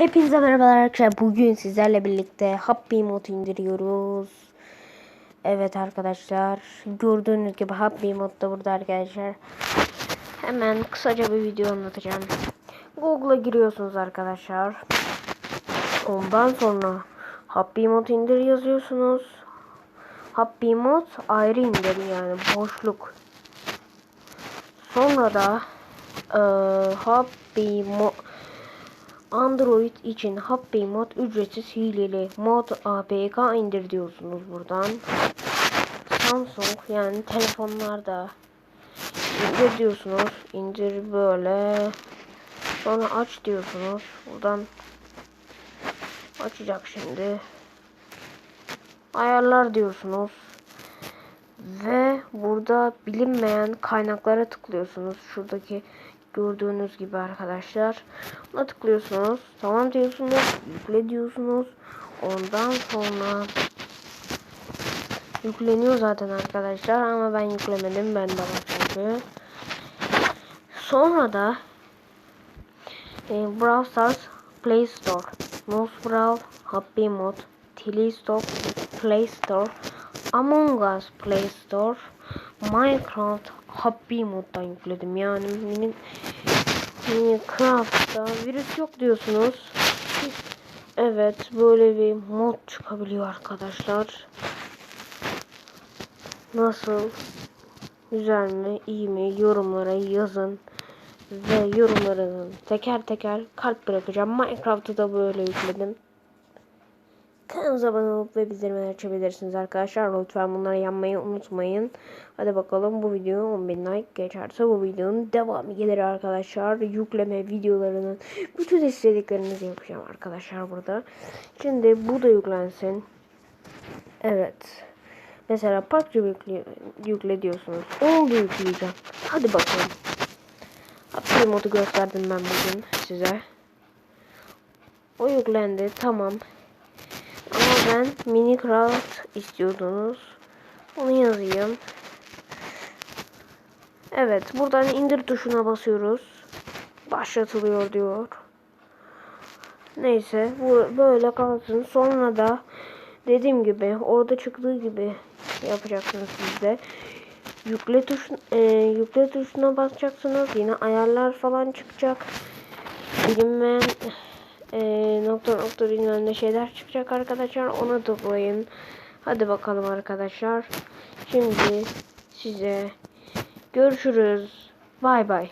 Hepinize merhabalar arkadaşlar. Bugün sizlerle birlikte Happy Mod indiriyoruz. Evet arkadaşlar. Gördüğünüz gibi Happy Mod da burada arkadaşlar. Hemen kısaca bir video anlatacağım. Google'a giriyorsunuz arkadaşlar. Ondan sonra Happy Mod indir yazıyorsunuz. Happy Mod ayrı indir yani boşluk. Sonra da eee Happy Mod Android için Happy Mod ücretsiz hileli mod APK indir diyorsunuz buradan. Samsung yani telefonlarda indir diyorsunuz. İndir böyle. Sonra aç diyorsunuz. Buradan açacak şimdi. Ayarlar diyorsunuz. Ve burada bilinmeyen kaynaklara tıklıyorsunuz. Şuradaki gördüğünüz gibi arkadaşlar. Buna tıklıyorsunuz. Tamam diyorsunuz. Yükle diyorsunuz. Ondan sonra yükleniyor zaten arkadaşlar ama ben yüklemedim. Ben de çünkü. Sonra da e, Brawl Stars Play Store, Mouse Brawl, Happy Mod, Telestop Play Store, Among Us Play Store, Minecraft Happy Mod'dan yükledim. Yani mini Minecraft'ta virüs yok diyorsunuz. Evet böyle bir mod çıkabiliyor arkadaşlar. Nasıl? Güzel mi? iyi mi? Yorumlara yazın. Ve yorumlarının teker teker kalp bırakacağım. Minecraft'ı da böyle yükledim. Kanalımıza abone olup ve bildirimleri açabilirsiniz arkadaşlar. Lütfen bunları yanmayı unutmayın. Hadi bakalım bu video 10.000 like geçerse bu videonun devamı gelir arkadaşlar. Yükleme videolarının bütün istediklerinizi yapacağım arkadaşlar burada. Şimdi bu da yüklensin. Evet. Mesela PUBG yükle, yükle diyorsunuz. Oldu yükleyeceğim. Hadi bakalım. Happy modu gösterdim ben bugün size. O yüklendi. Tamam. Ben Minecraft istiyordunuz. Onu yazayım. Evet. Buradan indir tuşuna basıyoruz. Başlatılıyor diyor. Neyse. Bu böyle kalsın. Sonra da dediğim gibi orada çıktığı gibi yapacaksınız siz de. Yükle tuş e, yükle tuşuna basacaksınız. Yine ayarlar falan çıkacak. Bilinmeyen e, nokta nokta bilmem ne şeyler çıkacak arkadaşlar. Ona tıklayın. Hadi bakalım arkadaşlar. Şimdi size görüşürüz. Bay bay.